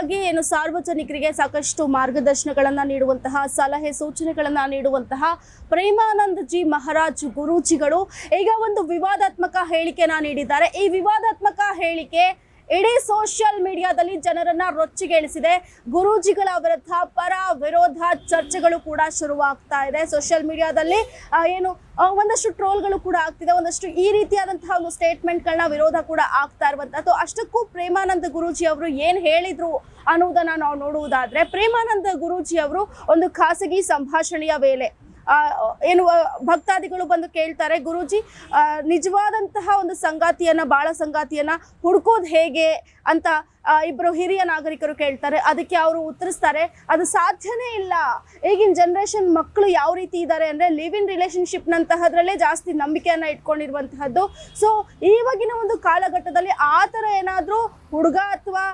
ಮುಖ್ಯವಾಗಿ ಏನು ಸಾರ್ವಜನಿಕರಿಗೆ ಸಾಕಷ್ಟು ಮಾರ್ಗದರ್ಶನಗಳನ್ನು ನೀಡುವಂತಹ, ಸಲಹೆ ಸೂಚನೆಗಳನ್ನು ನೀಡುವಂತಹ ಪ್ರೇಮಾನಂದಜಿ ಮಹಾರಾಜ್ ಗುರೂಜಿಗಳು. ಈಗ ಒಂದು ವಿವಾದಾತ್ಮಕ ಹೇಳಿಕೆನ ನೀಡಿದ್ದಾರೆ. ಈ ವಿವಾದಾತ್ಮಕ ಹೇಳಿಕೆ ಇಡೀ ಸೋಷಿಯಲ್ ಮೀಡಿಯಾದಲ್ಲಿ ಜನರನ್ನ ರೊಚ್ಚಿಗೇಳಿಸಿದೆ. ಗುರೂಜಿಗಳ ವಿರುದ್ಧ ಪರ ವಿರೋಧ ಚರ್ಚೆಗಳು ಕೂಡ ಶುರುವಾಗ್ತಾ ಇದೆ. ಸೋಷಿಯಲ್ ಮೀಡಿಯಾದಲ್ಲಿ ಏನು ಒಂದಷ್ಟು ಟ್ರೋಲ್ಗಳು ಕೂಡ ಆಗ್ತಿದೆ. ಒಂದಷ್ಟು ಈ ರೀತಿಯಾದಂತಹ ಒಂದು ಸ್ಟೇಟ್ಮೆಂಟ್ಗಳನ್ನ ವಿರೋಧ ಕೂಡ ಆಗ್ತಾ ಇರುವಂತದ್ದು ಅಷ್ಟಕ್ಕೂ ಪ್ರೇಮಾನಂದ ಗುರೂಜಿ ಅವರು ಏನ್ ಹೇಳಿದ್ರು ಅನ್ನೋದನ್ನ ನಾವು ನೋಡುವುದಾದ್ರೆ, ಪ್ರೇಮಾನಂದ ಗುರೂಜಿ ಅವರು ಒಂದು ಖಾಸಗಿ ಸಂಭಾಷಣೆಯ ವೇಳೆ ಏನು ಭಕ್ತಾದಿಗಳು ಬಂದು ಕೇಳ್ತಾರೆ ಗುರುಜಿ ನಿಜವಾದಂತಹ ಒಂದು ಸಂಗಾತಿಯನ್ನು ಬಾಳ ಸಂಗಾತಿಯನ್ನು ಹುಡ್ಕೋದು ಹೇಗೆ? ಅಂತ ಆ, ಇಬ್ರು ಹಿರಿಯ ನಾಗರಿಕರು ಕೇಳ್ತಾರೆ ಅದಕ್ಕೆ ಅವರು ಉತ್ತರಿಸ್ತಾರೆ ಅದು ಸಾಧ್ಯನೇ ಇಲ್ಲ. ಈಗಿನ ಜನರೇಷನ್ ಮಕ್ಕಳು ಯಾವ ರೀತಿ ಇದ್ದಾರೆ ಅಂದರೆ ಲಿವ್ ಇನ್ ರಿಲೇಶನ್ಶಿಪ್ ನಂತಹದ್ರಲ್ಲೇ ಜಾಸ್ತಿ ನಂಬಿಕೆಯನ್ನು ಇಟ್ಕೊಂಡಿರುವಂತಹದ್ದು. ಸೊ ಇವಾಗಿನ ಒಂದು ಕಾಲಘಟ್ಟದಲ್ಲಿ ಆ ಥರ ಏನಾದರೂ ಹುಡುಗ ಅಥವಾ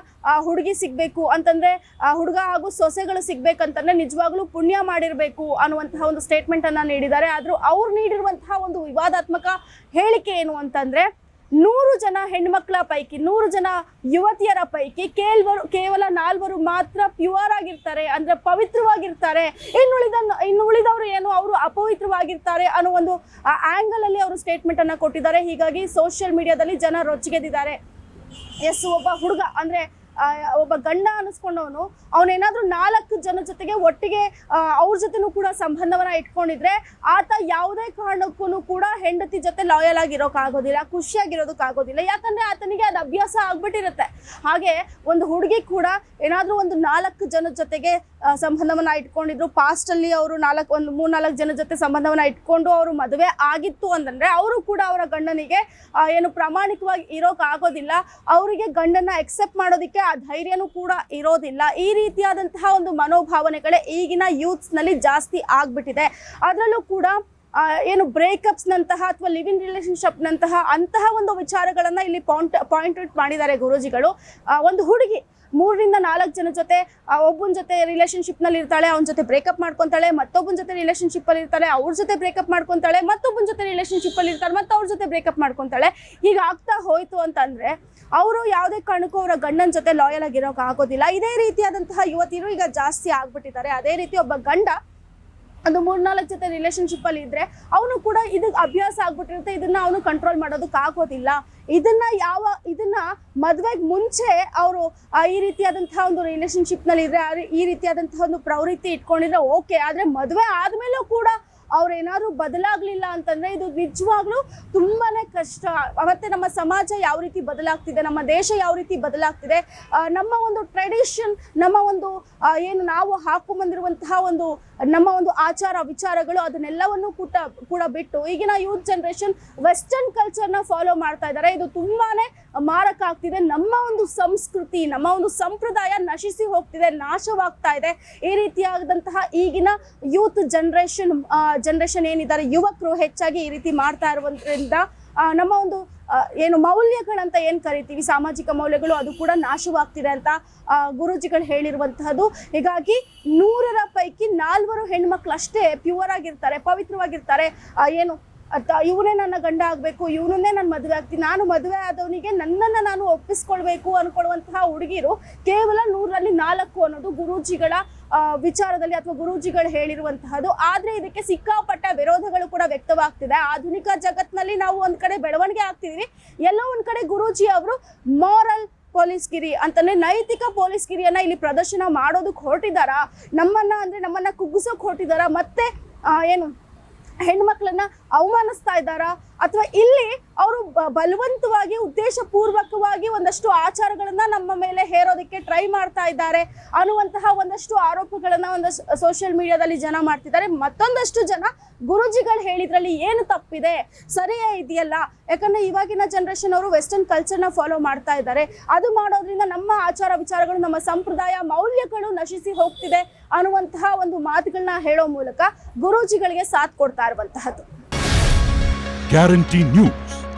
ಹುಡುಗಿ ಸಿಗಬೇಕು ಅಂತಂದರೆ ಆ ಹುಡುಗ ಹಾಗೂ ಸೊಸೆಗಳು ಸಿಗಬೇಕಂತಂದರೆ ನಿಜವಾಗ್ಲೂ ಪುಣ್ಯ ಮಾಡಿರಬೇಕು ಅನ್ನುವಂತಹ ಒಂದು ಸ್ಟೇಟ್ಮೆಂಟನ್ನು ನೀಡಿದ್ದಾರೆ. ಆದರೂ ಅವ್ರು ನೀಡಿರುವಂತಹ ಒಂದು ವಿವಾದಾತ್ಮಕ ಹೇಳಿಕೆ ಏನು ಅಂತಂದ್ರೆ ನೂರು ಜನ ಹೆಣ್ಮಕ್ಳ ಪೈಕಿ, ನೂರು ಜನ ಯುವತಿಯರ ಪೈಕಿ ಕೇಳ್ವರು, ಕೇವಲ ನಾಲ್ವರು ಮಾತ್ರ ಪ್ಯೂರ್ ಆಗಿರ್ತಾರೆ, ಅಂದ್ರೆ ಪವಿತ್ರವಾಗಿರ್ತಾರೆ. ಇನ್ನುಳಿದ ಇನ್ನು ಉಳಿದವರು ಏನು? ಅವರು ಅಪವಿತ್ರವಾಗಿರ್ತಾರೆ ಅನ್ನೋ ಒಂದು ಆಂಗಲ್ ಅಲ್ಲಿ ಅವರು ಸ್ಟೇಟ್ಮೆಂಟ್ ಅನ್ನ ಕೊಟ್ಟಿದ್ದಾರೆ. ಹೀಗಾಗಿ ಸೋಷಿಯಲ್ ಮೀಡಿಯಾದಲ್ಲಿ ಜನ ರೊಚ್ಚಿಗೆದಿದ್ದಾರೆ ಎಸ್, ಒಬ್ಬ ಹುಡುಗ, ಅಂದ್ರೆ ಒಬ್ಬ ಗಂಡ ಅನಿಸ್ಕೊಂಡವನು, ಅವನೇನಾದ್ರೂ ನಾಲ್ಕು ಜನ ಜೊತೆಗೆ ಒಟ್ಟಿಗೆ ಅವ್ರ ಜೊತೆನೂ ಕೂಡ ಸಂಬಂಧವನ್ನ ಇಟ್ಕೊಂಡಿದ್ರೆ ಆತ ಯಾವುದೇ ಕಾರಣಕ್ಕೂ ಕೂಡ ಹೆಂಡತಿ ಜೊತೆ ಲಾಯಲ್ ಆಗಿರೋಕ್ಕಾಗೋದಿಲ್ಲ ಖುಷಿಯಾಗಿರೋದಕ್ಕಾಗೋದಿಲ್ಲ ಯಾಕಂದ್ರೆ ಆತನಿಗೆ ಅದು ಅಭ್ಯಾಸ ಆಗ್ಬಿಟ್ಟಿರುತ್ತೆ. ಹಾಗೆ ಒಂದು ಹುಡುಗಿ ಕೂಡ ಏನಾದ್ರೂ ಒಂದು ನಾಲ್ಕು ಜನ ಜೊತೆಗೆ ಸಂಬಂಧವನ್ನ ಇಟ್ಕೊಂಡಿದ್ರು. ಪಾಸ್ಟ್ ಅಲ್ಲಿ ಅವರು ನಾಲ್ಕು, ಒಂದು ಮೂರ್ ನಾಲ್ಕು ಜನ ಜೊತೆ ಸಂಬಂಧವನ್ನ ಇಟ್ಕೊಂಡು ಅವರು ಮದುವೆ ಆಗಿತ್ತು ಅಂತಂದ್ರೆ ಅವರು ಕೂಡ ಅವರ ಗಂಡನಿಗೆ ಏನು ಪ್ರಾಮಾಣಿಕವಾಗಿ ಇರೋಕ್ ಆಗೋದಿಲ್ಲ. ಅವರಿಗೆ ಗಂಡನ್ನ ಎಕ್ಸೆಪ್ಟ್ ಮಾಡೋದಕ್ಕೆ ಆ ಧೈರ್ಯನೂ ಕೂಡ ಇರೋದಿಲ್ಲ. ಈ ರೀತಿಯಾದಂತಹ ಒಂದು ಮನೋಭಾವನೆಗಳೇ ಈಗಿನ ಯೂತ್ಸ್ನಲ್ಲಿ ಜಾಸ್ತಿ ಆಗ್ಬಿಟ್ಟಿದೆ. ಅದರಲ್ಲೂ ಕೂಡ ಏನು ಬ್ರೇಕಪ್ಸ್ ನಂತಹ ಅಥವಾ ಲಿವ್ ಇನ್ ರಿಲೇಶನ್ಶಿಪ್ ನಂತಹ ಅಂತಹ ಒಂದು ವಿಚಾರಗಳನ್ನ ಇಲ್ಲಿ ಪಾಯಿಂಟ್ ಪಾಯಿಂಟ್ ಔಟ್ ಮಾಡಿದ್ದಾರೆ ಗುರೂಜಿಗಳು. ಒಂದು ಹುಡುಗಿ ಮೂರರಿಂದ ನಾಲ್ಕು ಜನ ಜೊತೆ ಒಬ್ಬನ ಜೊತೆ ರಿಲೇಶನ್ಶಿಪ್ನಲ್ಲಿ ಇರ್ತಾಳೆ, ಅವನ ಜೊತೆ ಬ್ರೇಕಪ್ ಮಾಡ್ಕೊಂತಾಳೆ, ಮತ್ತೊಬ್ಬನ ಜೊತೆ ರಿಲೇಶನ್ಶಿಪ್ ಅಲ್ಲಿ ಇರ್ತಾಳೆ, ಅವ್ರ ಜೊತೆ ಬ್ರೇಕಪ್ ಮಾಡ್ಕೊಂತಾಳೆ, ಮತ್ತೊಬ್ಬನ ಜೊತೆ ರಿಲೇಶನ್ಶಿಪ್ ಅಲ್ಲಿ ಇರ್ತಾಳೆ ಮತ್ತೆ ಅವ್ರ ಜೊತೆ ಬ್ರೇಕಪ್ ಮಾಡ್ಕೊಂತಾಳೆ. ಈಗ ಆಗ್ತಾ ಹೋಯ್ತು ಅಂತಂದ್ರೆ, ಅವರು ಯಾವುದೇ ಕಾರಣಕ್ಕೂ ಅವರ ಗಂಡನ ಜೊತೆ ಲಾಯಲ್ ಆಗಿರೋಕೆ ಆಗೋದಿಲ್ಲ. ಇದೇ ರೀತಿಯಾದಂತಹ ಯುವತಿಯರು ಈಗ ಜಾಸ್ತಿ ಆಗ್ಬಿಟ್ಟಿದ್ದಾರೆ. ಅದೇ ರೀತಿ ಒಬ್ಬ ಗಂಡ ಒಂದು ಮೂರ್ನಾಲ್ಕು ಜೊತೆ ರಿಲೇಶನ್ಶಿಪ್ ಅಲ್ಲಿ ಇದ್ರೆ ಅವನು ಕೂಡ ಇದು ಅಭ್ಯಾಸ ಆಗ್ಬಿಟ್ಟಿರುತ್ತೆ, ಇದನ್ನ ಅವನು ಕಂಟ್ರೋಲ್ ಮಾಡೋದಕ್ಕೆ ಆಗೋದಿಲ್ಲ. ಇದನ್ನ ಯಾವ, ಇದನ್ನ ಮದ್ವೆಗ್ ಮುಂಚೆ ಅವರು ಈ ರೀತಿಯಾದಂತಹ ಒಂದು ರಿಲೇಶನ್ಶಿಪ್ನಲ್ಲಿ ಇದ್ರೆ ಈ ರೀತಿಯಾದಂತಹ ಒಂದು ಪ್ರವೃತ್ತಿ ಇಟ್ಕೊಂಡಿದ್ರೆ ಓಕೆ ಆದ್ರೆ ಮದ್ವೆ ಆದ್ಮೇಲೂ ಕೂಡ ಅವ್ರು ಏನಾದ್ರು ಬದಲಾಗ್ಲಿಲ್ಲ ಅಂತಂದ್ರೆ ಇದು ನಿಜವಾಗ್ಲೂ ತುಂಬಾನೇ ಕಷ್ಟ. ಮತ್ತೆ ನಮ್ಮ ಸಮಾಜ ಯಾವ ರೀತಿ ಬದಲಾಗ್ತಿದೆ, ನಮ್ಮ ದೇಶ ಯಾವ ರೀತಿ ಬದಲಾಗ್ತಿದೆ ನಮ್ಮ ಒಂದು ಟ್ರೆಡಿಷನ್ ನಮ್ಮ ಒಂದು ಏನು ನಾವು ಹಾಕೊಂಬಂದಿರುವಂತಹ ಒಂದು, ನಮ್ಮ ಒಂದು ಆಚಾರ ವಿಚಾರಗಳು ಅದನ್ನೆಲ್ಲವನ್ನು ಕೂಡ ಕೂಡ ಬಿಟ್ಟು ಈಗಿನ ಯೂತ್ ಜನರೇಷನ್ ವೆಸ್ಟರ್ನ್ ಕಲ್ಚರ್ನ ಫಾಲೋ ಮಾಡ್ತಾ ಇದ್ದಾರೆ. ಇದು ತುಂಬಾನೇ ಮಾರಕ ಆಗ್ತಿದೆ. ನಮ್ಮ ಒಂದು ಸಂಸ್ಕೃತಿ, ನಮ್ಮ ಒಂದು ಸಂಪ್ರದಾಯ ನಶಿಸಿ ಹೋಗ್ತಿದೆ, ನಾಶವಾಗ್ತಾ ಇದೆ. ಈ ರೀತಿಯಾದಂತಹ ಈಗಿನ ಯೂತ್ ಜನರೇಷನ್ ಜನರೇಷನ್ ಏನಿದ್ದಾರೆ, ಯುವಕರು ಹೆಚ್ಚಾಗಿ ಈ ರೀತಿ ಮಾಡ್ತಾ ಇರುವುದರಿಂದ ನಮ್ಮ ಒಂದು ಏನು ಮೌಲ್ಯಗಳಂತ ಏನು ಕರಿತೀವಿ, ಸಾಮಾಜಿಕ ಮೌಲ್ಯಗಳು ಅದು ಕೂಡ ನಾಶವಾಗ್ತಿದೆ ಅಂತ ಗುರುಜಿಗಳು ಹೇಳಿರುವಂತಹದ್ದು. ಹೀಗಾಗಿ ನೂರರ ಪೈಕಿ ನಾಲ್ವರು ಹೆಣ್ಮಕ್ಳು ಅಷ್ಟೇ ಪ್ಯೂರ್ ಆಗಿರ್ತಾರೆ, ಪವಿತ್ರವಾಗಿರ್ತಾರೆ. ಏನು ಇವನೇ ನನ್ನ ಗಂಡ ಆಗಬೇಕು, ಇವನನ್ನೇ ನಾನು ಮದುವೆ ಆಗ್ತೀನಿ, ನಾನು ಮದುವೆ ಆದವನಿಗೆ ನನ್ನನ್ನು ನಾನು ಒಪ್ಪಿಸ್ಕೊಳ್ಬೇಕು ಅಂದ್ಕೊಳ್ಳುವಂತಹ ಹುಡುಗಿರು ಕೇವಲ ನೂರಲ್ಲಿ ನಾಲ್ಕು ಅನ್ನೋದು ಗುರೂಜಿಗಳ ವಿಚಾರದಲ್ಲಿ ಅಥವಾ ಗುರೂಜಿಗಳು ಹೇಳಿರುವಂತಹದ್ದು. ಆದ್ರೆ ಇದಕ್ಕೆ ಸಿಕ್ಕಾಪಟ್ಟ ವಿರೋಧಗಳು ಕೂಡ ವ್ಯಕ್ತವಾಗ್ತಿದೆ. ಆಧುನಿಕ ಜಗತ್ತಿನಲ್ಲಿ ನಾವು ಒಂದು ಕಡೆ ಬೆಳವಣಿಗೆ ಆಗ್ತಿದೀವಿ. ಎಲ್ಲೋ ಒಂದು ಕಡೆ ಗುರೂಜಿ ಅವರು ಮಾರಲ್ ಪೊಲೀಸ್ಗಿರಿ ಅಂತಂದ್ರೆ ನೈತಿಕ ಪೊಲೀಸ್ ಗಿರಿಯನ್ನ ಇಲ್ಲಿ ಪ್ರದರ್ಶನ ಮಾಡೋದಕ್ಕೆ ಹೊರಟಿದಾರ? ನಮ್ಮನ್ನ ಅಂದ್ರೆ ನಮ್ಮನ್ನ ಕುಗ್ಗಿಸೋಕೆ ಹೊರಟಿದಾರ? ಮತ್ತೆ ಏನು? ಹೆಣ್ಮಕ್ಳನ್ನ ಅವಮಾನಿಸ್ತಾ ಇದ್ದಾರಾ? ಅಥವಾ ಇಲ್ಲಿ ಅವರು ಬಲವಂತವಾಗಿ, ಉದ್ದೇಶಪೂರ್ವಕವಾಗಿ ಒಂದಷ್ಟು ಆಚಾರಗಳನ್ನ ನಮ್ಮ ಮೇಲೆ ಹೇರೋದಕ್ಕೆ ಟ್ರೈ ಮಾಡ್ತಾ ಇದ್ದಾರೆ. ಅನ್ನುವಂತಹ ಒಂದಷ್ಟು ಆರೋಪಗಳನ್ನ ಒಂದಷ್ಟು ಸೋಷಿಯಲ್ ಮೀಡಿಯಾದಲ್ಲಿ ಜನ ಮಾಡ್ತಿದ್ದಾರೆ. ಮತ್ತೊಂದಷ್ಟು ಜನ ಗುರುಜಿಗಳು ಹೇಳಿದ್ರಲ್ಲಿ ಏನು ತಪ್ಪಿದೆ? ಸರಿಯೇ ಇದೆಯಲ್ಲ? ಯಾಕಂದ್ರೆ ಇವಾಗಿನ ಜನರೇಷನ್ ಅವರು ವೆಸ್ಟರ್ನ್ ಕಲ್ಚರ್ನ ಫಾಲೋ ಮಾಡ್ತಾ ಇದ್ದಾರೆ. ಅದು ಮಾಡೋದ್ರಿಂದ ನಮ್ಮ ಆಚಾರ ವಿಚಾರಗಳು, ನಮ್ಮ ಸಂಪ್ರದಾಯ ಮೌಲ್ಯಗಳು ನಶಿಸಿ ಹೋಗ್ತಿದೆ ಅನ್ನುವಂತಹ ಒಂದು ಮಾತುಗಳನ್ನ ಹೇಳೋ ಮೂಲಕ ಗುರೂಜಿಗಳಿಗೆ ಸಾಥ್ ಕೊಡ್ತಾ ಇರುವಂತಹದ್ದು. Guarantee news